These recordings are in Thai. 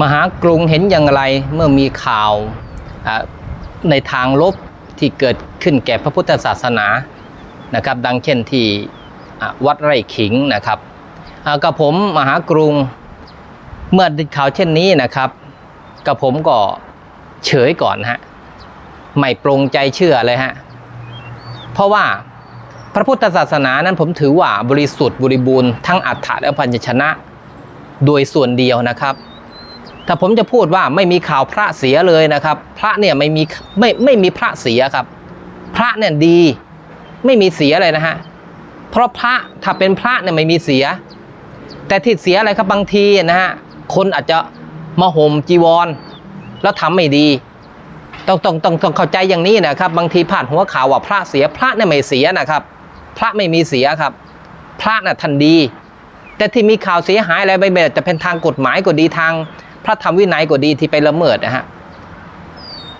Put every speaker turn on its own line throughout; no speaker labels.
มหากรุงเห็นอย่างไรเมื่อมีข่าวในทางลบที่เกิดขึ้นแก่พระพุทธศาสนานะครับ ดังเช่นที่วัดไร่ขิงนะครับกับผมมหากรุงเมื่อได้ข่าวเช่นนี้นะครับกับผมก็เฉยก่อนฮะไม่ปรงใจเชื่อเลยฮะเพราะว่าพระพุทธศาสนานั้นผมถือว่าบริสุทธิ์บริบูรณ์ทั้งอัฏฐะและพัญชนะ โดยส่วนเดียวนะครับ ถ้าผมจะพูดว่าไม่มีข่าวพระเสียเลยนะครับ พระเนี่ยไม่มีไม่ไม่มีพระเสียครับ พระเนี่ยดีไม่มีเสียเลยนะฮะเพราะพระถ้าเป็นพระเนี่ยไม่มีเสีย แต่ที่เสียอะไรครับบางทีนะฮะคนอาจจะมาห่มจีวร แล้วทำไม่ดีต้องต้องต้องต้องเข้าใจอย่างนี้นะครับ บางทีผ่านหัวข่าวว่าพระเสียพระเนี่ยไม่เสียนะครับ พระไม่มีเสียครับ พระน่ะท่านดี แต่ที่มีข่าวเสียหายอะไรไปแบบจะเป็นทางกฎหมายก็ดีทาง พระธรรมวินัยก็ดีที่ไปละเมิดนะฮะ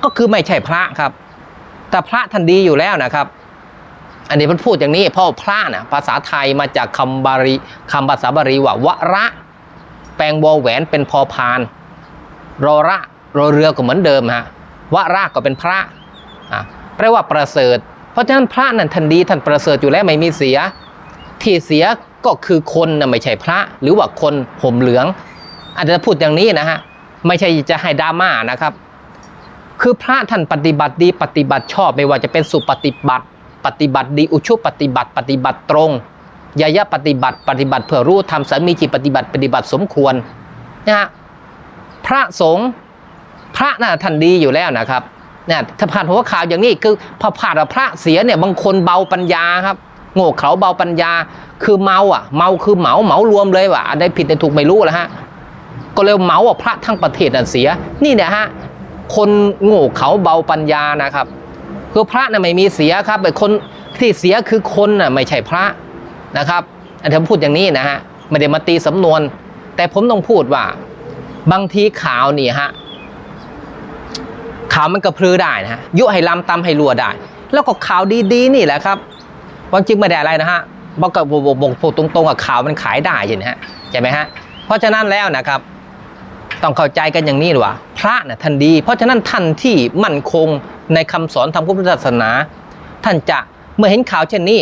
ก็คือไม่ใช่พระครับ แต่พระท่านดีอยู่แล้วนะครับ อันนี้มันพูดอย่างนี้เพราะพระน่ะภาษาไทยมาจากคำบาลีคำภาษาบาลีว่าวระ แปลงวอแหวนเป็นพอพานรอระรอเรือก็เหมือนเดิมฮะวระก็เป็นพระอะแปลว่าประเสริฐ เพราะฉะนั้นพระนั่นท่านดีท่านประเสริฐอยู่แล้วไม่มีเสีย ที่เสียก็คือคนนะไม่ใช่พระ หรือว่าคนห่มเหลือง อาจจะพูดอย่างนี้นะฮะไม่ใช่จะให้ดราม่านะครับ คือพระท่านปฏิบัติดีปฏิบัติชอบไม่ว่าจะเป็นสุปฏิบัติ ปฏิบัติดีอุชุปฏิบัติ ปฏิบัติตรงยายะปฏิบัติ ปฏิบัติเพื่อรู้ทำสามีจิตปฏิบัติปฏิบัติสมควรนะฮะพระสงฆ์พระน่ะท่านดีอยู่แล้วนะครับเนี่ยถ้าผ่านหัวข่าวอย่างนี้คือพอผ่านว่าพระเสียเนี่ยบางคนเบาปัญญาครับ โง่เขลาเบาปัญญา คือเมาอะ เมาคือเหมาเหมารวมเลยว่ะอันใดผิดใดถูกไม่รู้แล้วฮะ ก็เลยเหมาว่าพระทั้งประเทศน่ะเสีย นี่เนี่ยฮะคนโง่เขาเบาปัญญานะครับคือพระน่ะไม่มีเสียครับแต่คนที่เสียคือคนน่ะไม่ใช่พระนะครับอันที่ผมพูดอย่างนี้นะฮะไม่ได้มาตีสำนวน แต่ผมต้องพูดว่า บางทีข่าวนี่ฮะข่าวมันกระพรือได้นะฮะยุให้ลำตำให้รัวได้ แล้วก็ข่าวดีๆ นี่แหละครับความจริงไม่ได้อะไรนะฮะบอกกับบอกบอกบอกพูดตรงๆกับข่าวมันขายได้ใช่ไหมฮะใช่ไหมฮะเพราะฉะนั้นแล้วนะครับ ต้องเข้าใจกันอย่างนี้หรือว่า พระน่ะท่านดี เพราะฉะนั้นท่านที่มั่นคงในคำสอนทางพุทธศาสนา ท่านจะเมื่อเห็นข่าวเช่นนี้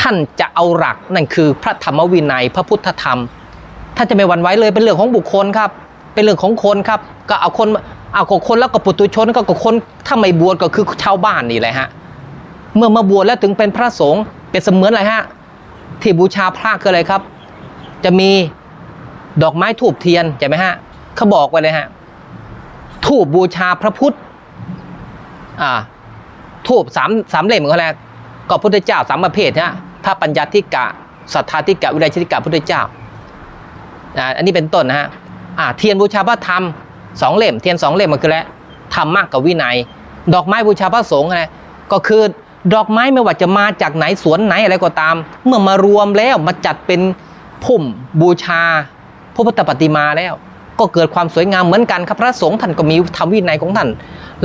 ท่านจะเอาหลักนั่นคือพระธรรมวินัยพระพุทธธรรมท่านจะไม่หวั่นไหวเลยเป็นเรื่องของบุคคลครับ เป็นเรื่องของคนครับ ก็เอาคนเอากับคนแล้วก็ปุตุชนก็กับคนถ้าไม่บวชก็คือชาวบ้านนี่แหละฮะเมื่อมาบวชแล้วถึงเป็นพระสงฆ์เป็นเสมือนอะไรฮะที่บูชาพระคืออะไรครับ จะมีดอกไม้ทูบเทียนใช่ไหมฮะ เขาบอกไว้เลยฮะทูบบูชาพระพุทธ อ่าทูบสามสามเล่มก็แล้วก็พุทธเจ้าสามประเภทฮะถ้าปัญญาธิกะสัทธาธิกะวิริยธิกะพุทธเจ้าอ่าอันนี้เป็นต้นนะฮะอ่าเทียนบูชาพระธรรมสองเล่ม เทียนสองเล่มมันคือแล้วธรรมะกับวินัย ดอกไม้บูชาพระสงฆ์อะไรก็คือดอกไม้ไม่ว่าจะมาจากไหนสวนไหนอะไรก็ตาม เมื่อมารวมแล้วมาจัดเป็นพุ่มบูชาพระพุทธปฏิมาแล้ว ก็เกิดความสวยงามเหมือนกันครับพระสงฆ์ท่านก็มีธรรมวินัยของท่าน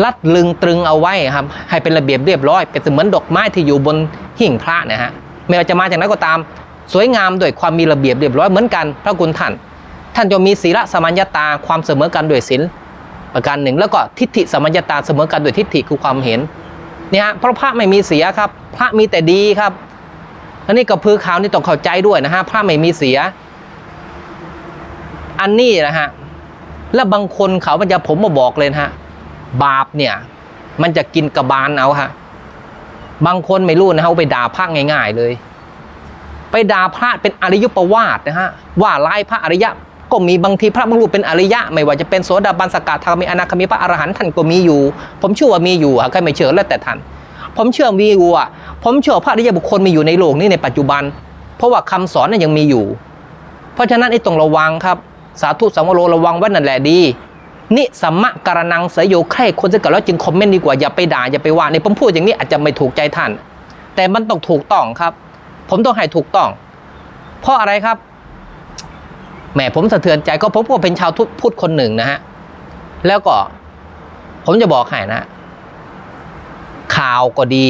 รัดลึงตรึงเอาไว้ครับให้เป็นระเบียบเรียบร้อยเป็นเสมือนดอกไม้ที่อยู่บนหิ่งพระนะฮะไม่ว่าจะมาจากไหนก็ตาม สวยงามด้วยความมีระเบียบเรียบร้อยเหมือนกัน พระคุณท่าน ท่านจะมีศีลสมัญญาตาความเสมอกันด้วยศีลประการหนึ่ง แล้วก็ทิฏฐิสมัญญาตาเสมอกันด้วยทิฏฐิคือความเห็นเนี่ยฮะเพราะพระไม่มีเสียครับ พระมีแต่ดีครับอันนี้ก็พือข่าวนี่ต้องเข้าใจด้วยนะฮะพระไม่มีเสีย อันนี้นะฮะ แล้วบางคนเขามันจะผมมาบอกเลยฮะ บาปเนี่ย มันจะกินกระบาลเอาฮะ บางคนไม่รู้นะฮะไปด่าพระง่าย ๆเลย ไปด่าพระเป็นอริยประวาสนะฮะว่าไล่พระอริยะก็มีบางทีพระบางรูปเป็นอริยะ ไม่ว่าจะเป็นโสดาบันสกทาคามีอนาคามีพระอรหันต์ท่านก็มีอยู่ ผมเชื่อว่ามีอยู่อะใครไม่เชื่อแล้วแต่ท่านผมเชื่อมีอยู่อะผมเชื่อพระอริยบุคคลมีอยู่ในโลกนี้ในปัจจุบัน เพราะว่าคำสอนนั้นยังมีอยู่ เพราะฉะนั้นไอ้ต้องระวังครับ สาธุสังวโรระวังไว้นั่นแหละดี นิสัมมะการนังเสยโยใครคนจะเกิดแล้วจึงคอมเมนต์ดีกว่าอย่าไปด่าอย่าไปว่าในผมพูดอย่างนี้อาจจะไม่ถูกใจท่าน แต่มันต้องถูกต้องครับ ผมต้องให้ถูกต้อง เพราะอะไรครับแหมผมสะเทือนใจก็ผมก็เป็นชาวพุทธคนหนึ่งนะฮะแล้วก็ ผมจะบอกให้นะ ข่าวก็ดี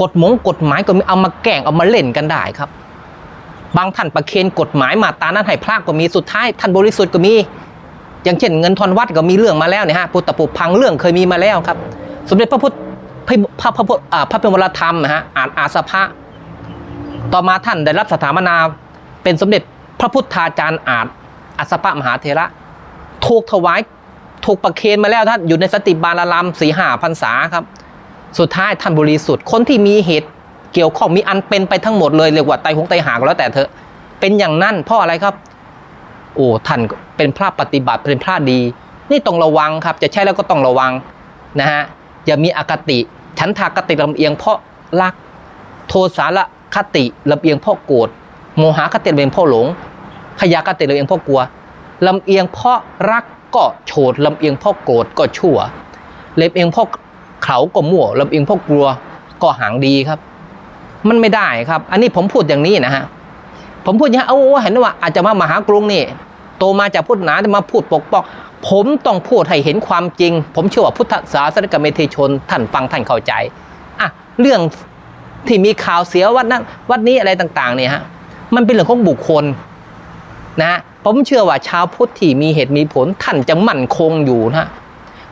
กฎหมงกฎหมายก็มีเอามาแกล้งเอามาเล่นกันได้ครับ บางท่านประเคนกฎหมายมาตรานั้นให้พระก็มีสุดท้ายท่านบริสุทธิ์ก็มี อย่างเช่นเงินทอนวัดก็มีเรื่องมาแล้วเนี่ยฮะพุทธปุพังเรื่องเคยมีมาแล้วครับ สมเด็จพระพุทธพระพระพระพุทธอ่าพระเป็นวรธรรมนะฮะอ่านอาสภะต่อมาท่านได้รับสถาปนาเป็นสมเด็จพระพุทธาจารย์อาจอาสภะมหาเถระถูกถวายถูกประเคนมาแล้วท่านอยู่ในสติบาลารามสีหาพรรษาครับ สุดท้ายท่านบริสุทธิ์คนที่มีเหตุ เกี่ยวข้องมีอันเป็นไปทั้งหมดเลยเรียกว่าไตหงไตหางแล้วแต่เถอะเป็นอย่างนั้นเพราะอะไรครับ โอ้ท่านเป็นพระปฏิบัติเป็นพระดี นี่ต้องระวังครับ จะใช่แล้วก็ต้องระวังนะฮะอย่ามีอคติฉันทากติลำเอียงเพราะรัก โทสาระคติลำเอียงเพราะโกรธโมหคติลำเอียงเพราะหลง ขยากติลำเอียงเพราะกลัวลำเอียงเพราะรักก็โฉดลำเอียงเพราะโกรธก็ชั่วลำเอียงเพราะเขาก็มั่วลำเอียงเพราะกลัวก็หางดีครับ มันไม่ได้ครับ อันนี้ผมพูดอย่างนี้นะฮะผมพูดอย่างนี้โอ้เห็นว่าอาจจะมามหากรุงนี่โตมาจากพุทธหนาจะมาพูดปกป้องผมต้องพูดให้เห็นความจริง ผมเชื่อว่าพุทธศาสนิกเมธีชน ท่านฟังท่านเข้าใจอะเรื่องที่มีข่าวเสียวัดนั้นวัดนี้อะไรต่างๆเนี่ยฮะมันเป็นเรื่องของบุคคลนะผมเชื่อว่าชาวพุทธที่มีเหตุมีผลท่านจะมั่นคงอยู่นะ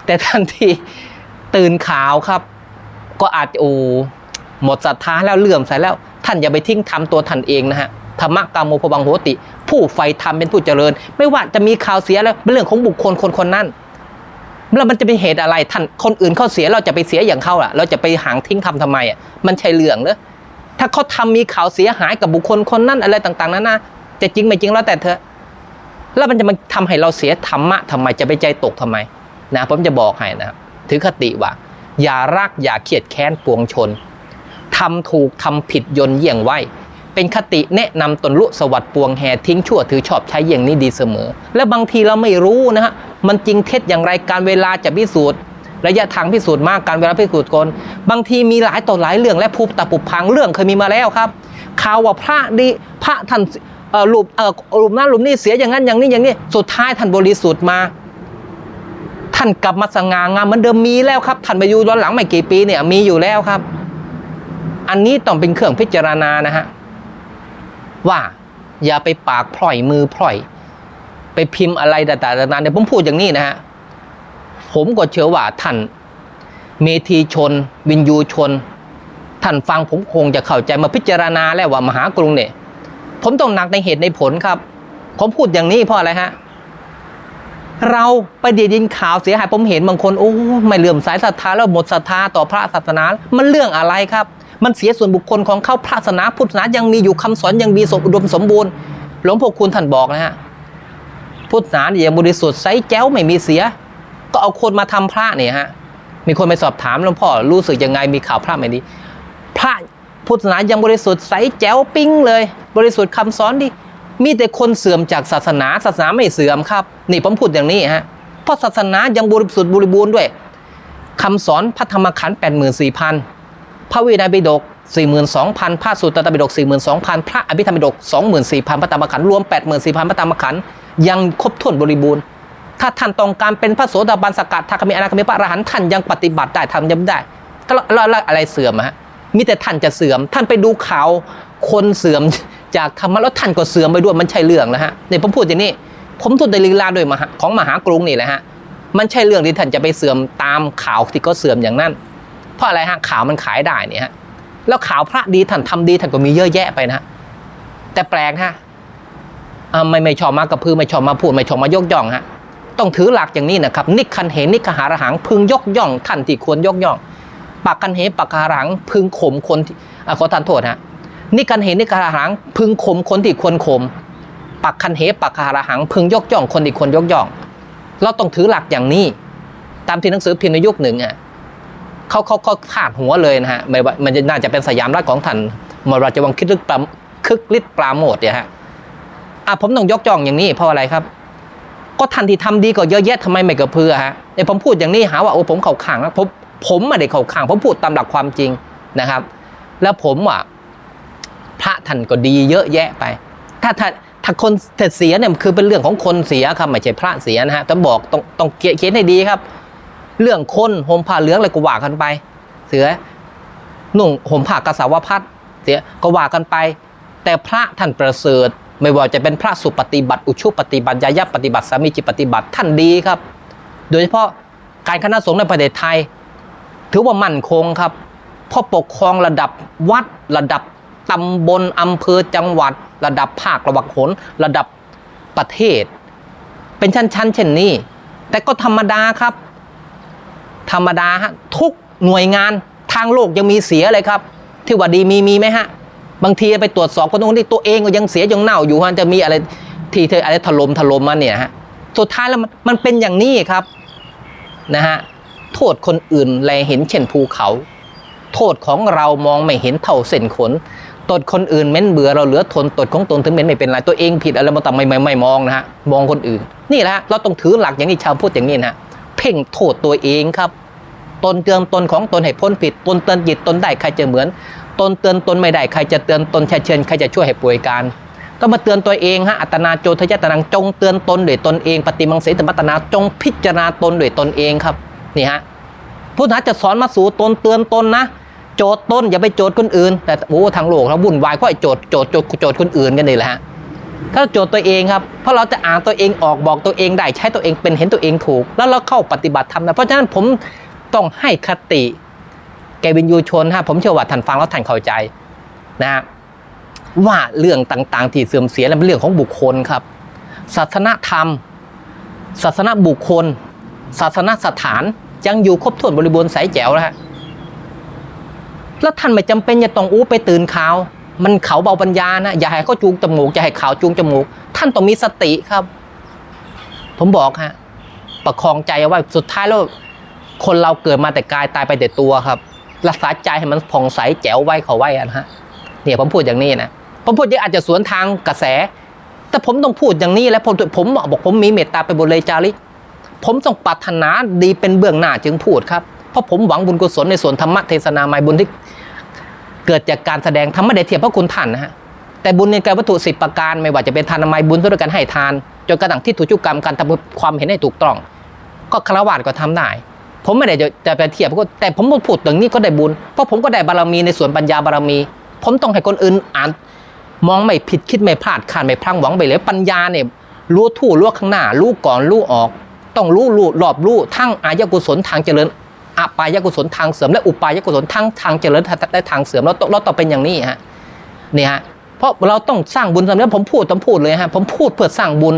แต่ท่านที่ตื่นข่าวครับ ก็อาจจะโอ้ หมดศรัทธาแล้วเลื่อมใสแล้ว ท่านอย่าไปทิ้งทำตัวท่านเองนะฮะธรรมะกามโมพบังโหติ ผู้ใฝ่ธรรมเป็นผู้เจริญ ไม่ว่าจะมีข่าวเสียแล้วเป็นเรื่องของบุคคลคนคนนั้นแล้วมันจะเป็นเหตุอะไรท่านคนอื่นเขาเสียเราจะไปเสียอย่างเขาล่ะ เราจะไปหางทิ้งทำทำไมอะมันใช่เรื่องเหรอถ้าเขาทำมีข่าวเสียหายกับบุคคลคนนั้นอะไรต่าง ๆนั้นนะจะจริงไม่จริงแล้วแต่เธอแล้วมันจะมาทำให้เราเสียธรรมะทำไมจะไปใจตกทำไมนะผมจะบอกให้นะถือคติว่า อย่ารักอย่าเขียดแค้นปวงชน ทำถูกทำผิดยนเยี่ยงไว้ เป็นคติแนะนำตนลุสวัสดปวงแห่ทิ้งชั่วถือชอบใช้อย่างนี้ดีเสมอ และบางทีเราไม่รู้นะฮะมันจริงเท็จอย่างไรการเวลาจะพิสูจน์ระยะทางพิสูจน์มากการเวลาพิสูจน์กลบางทีมีหลายต่อหลายเรื่องและภูตะปุพังเรื่องเคยมีมาแล้วครับข่าวว่าพระดีพระท่านเอ่อรูปเอ่อรูปนั้นรูปนี้เสียอย่างนั้นอย่างนี้อย่างนี้สุดท้ายท่านบริสุทธิ์มา ท่านกลับมาสง่างามเหมือนเดิมมีแล้วครับ ท่านไปอยู่ย้อนหลังไม่กี่ปีเนี่ยมีอยู่แล้วครับ อันนี้ต้องเป็นเครื่องพิจารณานะฮะว่าอย่าไปปากพร่อยมือพร่อย ไปพิมพ์อะไรต่างๆนานาเดี๋ยวผมพูดอย่างนี้นะฮะผมก็เชื่อว่าท่านเมธีชน วินยูชน ท่านฟังผมคงจะเข้าใจมาพิจารณาแล้วว่ามหากรุงเนี่ย ผมต้องหนักในเหตุในผลครับ ผมพูดอย่างนี้เพราะอะไรฮะเราไปเดียดินข่าวเสียหายผมเห็นบางคนโอ้ไม่เลื่อมสายศรัทธาแล้วหมดศรัทธาต่อพระศาสนา มันเรื่องอะไรครับ มันเสียส่วนบุคคลของเขาพระศาสนาพุทธศาสนายังมีอยู่คำสอนยังมีสมอุดมสมบูรณ์ หลวงพ่อคุณท่านบอกนะฮะพุทธศาสนาอย่างบริสุทธิ์ใสแจ้วไม่มีเสีย ก็เอาคนมาทำพระเนี่ยฮะมีคนไปสอบถามหลวงพ่อรู้สึกยังไงมีข่าวพระไม่ดีพระพุทธศาสนายังบริสุทธิ์ใสแจ๋วปิ้งเลย บริสุทธิ์คำสอนดีมีแต่คนเสื่อมจากศาสนาศาสนาไม่เสื่อมครับ นี่ผมพูดอย่างนี้ฮะเพราะศาสนายังบริสุทธิ์บริบูรณ์ด้วยคำสอนพระธรรมขันธ์แปดหมื่นสี่พัน พระวินัยปิฎกสี่หมื่นสองพันพระสุตตปิฎกสี่หมื่นสองพันพระอภิธรรมปิฎกสองหมื่นสี่พันพระธรรมขันธ์รวมแปดหมื่นสี่พันพระธรรมขันธ์ยังครบถ้วนบริบูรณ์ ถ้าท่านต้องการเป็นพระโสดาบันสกัดทาคมีอนาคมีพระอรหันต์ท่านยังปฏิบัติได้ทำยังได้ก็แล้วอะไรเสื่อมฮะมีแต่ท่านจะเสื่อม ท่านไปดูข่าวคนเสื่อมจากธรรมะแล้วท่านก็เสื่อมไปด้วยมันใช่เรื่องนะฮะเนี่ยผมพูดอย่างนี้ ผมทุนในลีลาด้วยมาของมหากรุงนี่แหละฮะมันใช่เรื่องที่ท่านจะไปเสื่อมตามข่าวที่เขาเสื่อมอย่างนั้น เพราะอะไรฮะข่าวมันขายได้เนี่ยฮะแล้วข่าวพระดีท่านทำดีท่านก็มีเยอะแยะไปนะแต่แปลกฮะอ่าไม่ไม่ชอบมากระพือไม่ชอบมาพูดไม่ชอบมายกย่องฮะต้องถือหลักอย่างนี้นะครับ นิคันเหนิคหารหังพึงยกย่อง ท่านที่ควรยกย่องปักคันเหปักหารังพึงข่มคนที่อะขอทานโทษฮะนิคันเหนิคหารังพึงข่มคนที่ควรข่มปักคันเหปักหารหังพึงยกย่องคนที่ควรยกย่อง เราต้องถือหลักอย่างนี้ ตามที่หนังสือพิมพ์ในยุคหนึ่งอะ เขาเขาเขาพาดหัวเลยนะฮะมันจะน่าจะเป็นสยามรัฐของท่านมราชวังคิดลึกปราคึกฤทธิ์ปราโมทเนี่ยฮะอะผมต้องยกย่องอย่างนี้เพราะอะไรครับ ก็ท่านที่ทำดีก็เยอะแยะทำไมไม่กระเพื่อฮะไอ้ผมพูดอย่างนี้หาว่าโอ้ผมเข่าข่างนะผมผมไม่ได้เข่าข่างผมพูดตามหลักความจริงนะครับ แล้วผมอะพระท่านก็ดีเยอะแยะไป ถ้าถ้าถ้าคนเสียเนี่ยคือเป็นเรื่องของคนเสียครับไม่ใช่พระเสียนะฮะต้องบอกต้องต้องเขียนให้ดีครับ เรื่องคนห่มผ้าเหลืองอะไรก็ว่ากันไป เสือนุ่งห่มผ้ากสาวพัดเสียก็ว่ากันไป แต่พระท่านประเสริฐ ไม่ว่าจะเป็นพระสุปฏิบัติ อุชุปฏิบัติยายะปฏิบัติสามีจิปฏิบัติท่านดีครับ โดยเฉพาะการคณะสงฆ์ในประเทศไทย ถือว่ามั่นคงครับพราะปกครองระดับวัดระดับตำบลอำเภอจังหวัด ระดับภาคระดับหนระดับประเทศ เป็นชั้นๆเช่นนี้ แต่ก็ธรรมดาครับ ธรรมดาฮะทุกหน่วยงานทางโลกยังมีเสียเลยครับ ที่ว่าดีมีมีไหมฮะ บางทีไปตรวจสอบคนตรงนี้ตัวเองก็ยังเสียยังเน่าอยู่ฮะจะมีอะไรที่เธออะไรถล่มถล่มมาเนี่ยฮะสุดท้ายแล้วมันมันเป็นอย่างนี้ครับนะฮะโทษคนอื่นแลเห็นเช่นภูเขา โทษของเรามองไม่เห็นเท่าเส้นขนตดคนอื่นเม้นเบื่อเราเหลือทนตดของตนถึงเม้นไม่เป็นไรตัวเองผิดอะไรมาแต่ไม่ไม่ไม่มองนะฮะมองคนอื่น นี่แหละฮะเราต้องถือหลักอย่างที่ชาวพูดอย่างนี้นะฮะ พ่งโทษตัวเองครับ ตนเตือนตนของตนให้พ้นผิด ตนเตือนจิตตนได้ใครจะเหมือน ตนเตือนตนไม่ได้ใครจะเตือนตนใครเชิญใครจะช่วยให้ป่วยการก็มาเตือนตัวเองฮะอัตนาโจทยตนังจงเตือนตนด้วยตนเองปฏิมังเสตมัตนาจงพิจารณาตนด้วยตนเองครับนี่ฮะพุทธะจะสอนมาสู่ตนเตือนตนนะโจทย์ตนอย่าไปโจทย์คนอื่น แต่โอ้ทางโลกเราวุ่นวายเพราะไอ้โจทย์โจทย์โจทย์โจทย์คนอื่นกันนี่แหละฮะ ถ้าโจทย์ตัวเองครับ เพราะเราจะอ่านตัวเองออกบอกตัวเองได้ใช้ตัวเองเป็นเห็นตัวเองถูก แล้วเราเข้าปฏิบัติธรรมนะเพราะฉะนั้นผมต้องให้คติ แกวินยูชนฮะผมเชื่อว่าท่านฟังแล้วท่านเข้าใจนะฮะว่าเรื่องต่างๆ ที่เสื่อมเสียนั้นเป็นเรื่องของบุคคลครับ ศาสนธรรม ศาสนาบุคคล ศาสนสถานยังอยู่ครบถ้วนบริบูรณ์ใสแจ๋วนะฮะแล้วท่านไม่จำเป็นจะต้องอู้ไปตื่นข่าว มันเขาเบาปัญญานะ อย่าให้เขาจูงจมูกอย่าให้เขาจูงจมูก ท่านต้องมีสติครับ ผมบอกฮะประคองใจเอาไว้สุดท้ายแล้วคนเราเกิดมาแต่กายตายไปแต่ตัวครับ รักษาใจให้มันผ่องใสแจ๋วไว้เขาไว้อะนะฮะเนี่ยผมพูดอย่างนี้นะผมพูดย่างอาจจะสวนทางกระแส แต่ผมต้องพูดอย่างนี้แล้วผมผมบอกผมมีเมตตาไปบนเลยจาริกผมต้องปรารถนาดีเป็นเบื้องหน้าจึงพูดครับเพราะผมหวังบุญกุศลในส่วนธรรมะเทศนาไมยบุญที่ เกิดจากการแสดงธรรมะเดชเทียบพระคุณท่านนะฮะแต่บุญในการวัตถุสิบประการไม่ว่าจะเป็นทานนามัยบุญด้วยการให้ทาน จนกระทั่งที่ถูกจุกรรมการทำความเห็นให้ถูกต้อง ก็คารวะก็ทำได้ผมไม่ได้จะจะไปเทียบก็แต่ผมพูดอย่างนี้ก็ได้บุญเพราะผมก็ได้บารมีในส่วนปัญญาบารมี ผมต้องให้คนอื่นอ่าน มองไม่ผิดคิดไม่พลาดขาดไม่พลังหวังไปเลยปัญญาเนี่ยรู้ทู่รู้ข้างหน้ารู้ก่อนรู้ออก ต้องรู้รู้รอบรู้ทั้งอายกุศลทางเจริญ ปายกุศลทางเสริมและอุปายกุศลทั้งทางเจริญและทางเสริมเราต้องเราต้องเป็นอย่างนี้ฮะนี่ฮะเพราะเราต้องสร้างบุญสำเร็จผมพูดผมพูดเลยฮะผมพูดเพื่อสร้างบุญ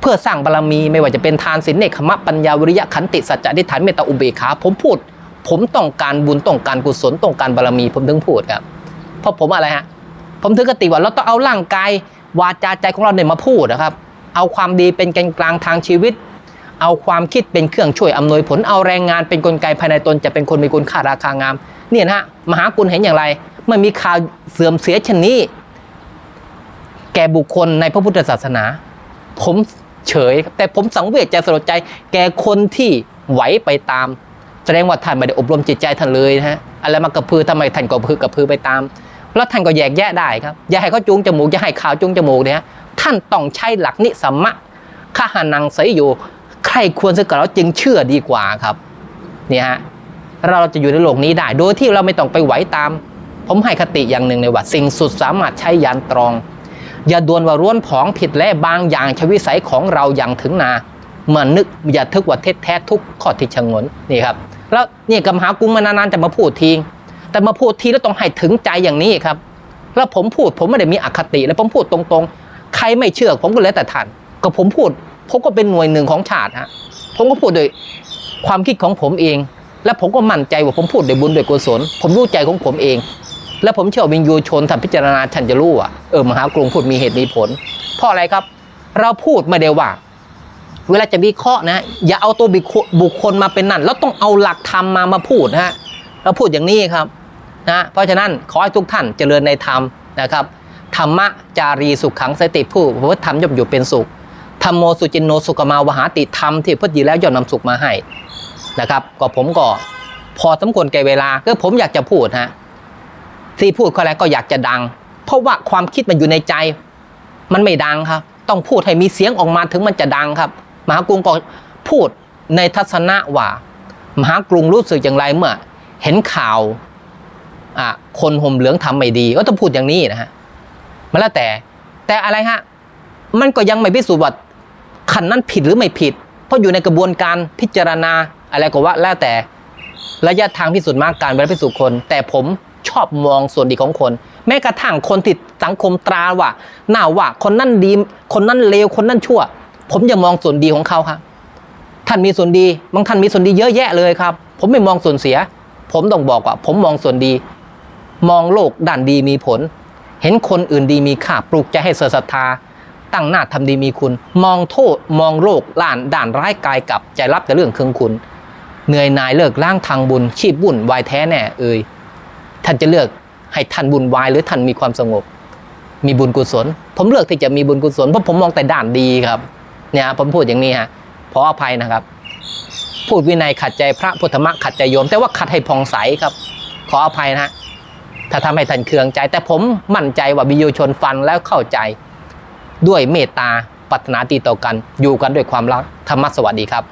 เพื่อสร้างบารมีไม่ว่าจะเป็นทานศีลเนคขมะปัญญาวิริยะขันติสัจจะอธิฐานเมตตาอุเบกขาผมพูด ผมต้องการบุญต้องการกุศลต้องการบารมี ผมถึงพูดครับเพราะผมอะไรฮะผมถือกติว่าเราต้องเอาร่างกายวาจาใจของเราเนี่ยมาพูดนะครับ เอาความดีเป็นแกนกลางทางชีวิต เอาความคิดเป็นเครื่องช่วยอำนวยผลเอาแรงงานเป็นกลไกภายในตนจะเป็นคนมีคุณค่าราคางาม เนี่ยนะฮะมหากุลเห็นอย่างไรเมื่อมีข่าวเสื่อมเสียชนนี้ แก่บุคคลในพระพุทธศาสนา ผมเฉยครับแต่ผมสังเวชใจสลดใจ แก่คนที่ไหวไปตาม แสดงว่าท่านไม่ได้อบรมจิตใจท่านเลยนะฮะอะไรมากระพือทำไมท่านก็พือกระพือไปตาม แล้วท่านก็แยกแยะได้ครับ อย่าให้เขาจูงจมูกอย่าให้ข่าวจูงจมูกเนี่ยท่านต้องใช้หลักนิสัมมะข้าหานังใสยอยู่ ใครควรสึกกับเราจึงเชื่อดีกว่าครับเนี่ยฮะเราจะอยู่ในโลกนี้ได้ โดยที่เราไม่ต้องไปไหวตาม ผมให้คติอย่างหนึ่งเลยว่าสิ่งสุดสามารถใช้ยานตรอง อย่าดวนว่าร้วนผองผิดและบางอย่างชวิสัยของเราอย่างถึงนาเมื่อนึกอย่าทึกว่าเท็จแท้ทุกข้อที่ชงนนี่ครับแล้วนี่กำหากุมมานานๆจะมาพูดทีแต่มาพูดทีแล้วต้องให้ถึงใจอย่างนี้ครับ แล้วผมพูดผมไม่ได้มีอคติ แล้วผมพูดตรงๆ ใครไม่เชื่อผมก็แล้วแต่ท่านก็ผมพูด ผมก็เป็นหน่วยหนึ่งของชาติฮะผมก็พูดโดยความคิดของผมเอง และผมก็มั่นใจว่าผมพูดโดยบุญโดยกุศลผมรู้ใจของผมเอง และผมเชื่อวิญญูชนทำพิจารณาฉันจะรู้ว่าเออมหากรุงพูดมีเหตุมีผล เพราะอะไรครับ เราพูดไม่ได้ว่า เวลาจะวิเคราะห์นะ อย่าเอาตัวบุคคลมาเป็นนั่นแล้วต้องเอาหลักธรรมมามาพูดนะฮะเราพูดอย่างนี้ครับนะเพราะฉะนั้นขอให้ทุกท่านเจริญในธรรมนะครับธรรมะจารีสุขขังสติผู้พระธรรมย่อมอยู่เป็นสุข ธรรมโมสุจินโนสุขมาวหาติธรรมที่พุทธดีแล้วย่อมนำสุขมาให้นะครับ ก็ผมก็พอสมควรแก่เวลาก็ผมอยากจะพูดฮะที่พูดก็แล้วก็อยากจะดัง เพราะว่าความคิดมันอยู่ในใจ มันไม่ดังครับ ต้องพูดให้มีเสียงออกมาถึงมันจะดังครับ มหากรุงก็พูดในทัศนะว่า มหากรุงรู้สึกอย่างไรเมื่อ เห็นข่าวอะคนห่มเหลืองทำไม่ดี ก็ต้องพูดอย่างนี้นะฮะมันแล้วแต่ แต่อะไรฮะ มันก็ยังไม่พิสูจน์ว่า ขันนั้นผิดหรือไม่ผิด เพราะอยู่ในกระบวนการพิจารณาอะไรก็ว่าแล้วแต่ระยะทางพิสูจน์มากการเวลาพิสูจน์คน แต่ผมชอบมองส่วนดีของคน แม้กระทั่งคนที่สังคมตราว่าหน้าว่าคนนั้นดี คนนั้นเลวคนนั้นชั่ว ผมยังมองส่วนดีของเขาครับท่านมีส่วนดีบางท่านมีส่วนดีเยอะแยะเลยครับ ผมไม่มองส่วนเสีย ผมต้องบอกว่า ผมมองส่วนดี มองโลกด้านดีมีผล เห็นคนอื่นดีมีค่าปลูกใจให้เสดศรัทธา ตั้งหน้าทำดีมีคุณ มองโทษมองโลกล้านด่านร้ายกายกับใจรับแต่เรื่องเครื่องคุณ เหนื่อยนายเลิกล้างทางบุญ ชีพบุญวายแท้แน่เอ่ยท่านจะเลือกให้ท่านบุญวายหรือท่านมีความสงบ มีบุญกุศล ผมเลือกที่จะมีบุญกุศลเพราะผมมองแต่ด้านดีครับเนี่ยผมพูดอย่างนี้ฮะขออภัยนะครับ พูดวินัยขัดใจพระพุทธมะขัดใจโยม แต่ว่าขัดให้ผ่องใสครับ ขออภัยนะฮะถ้าทำให้ท่านเคืองใจ แต่ผมมั่นใจว่าบิยูชนฟังแล้วเข้าใจ ด้วยเมตตาปรารถนาดีต่อกัน อยู่กันด้วยความรักธรรมะสวัสดีครับ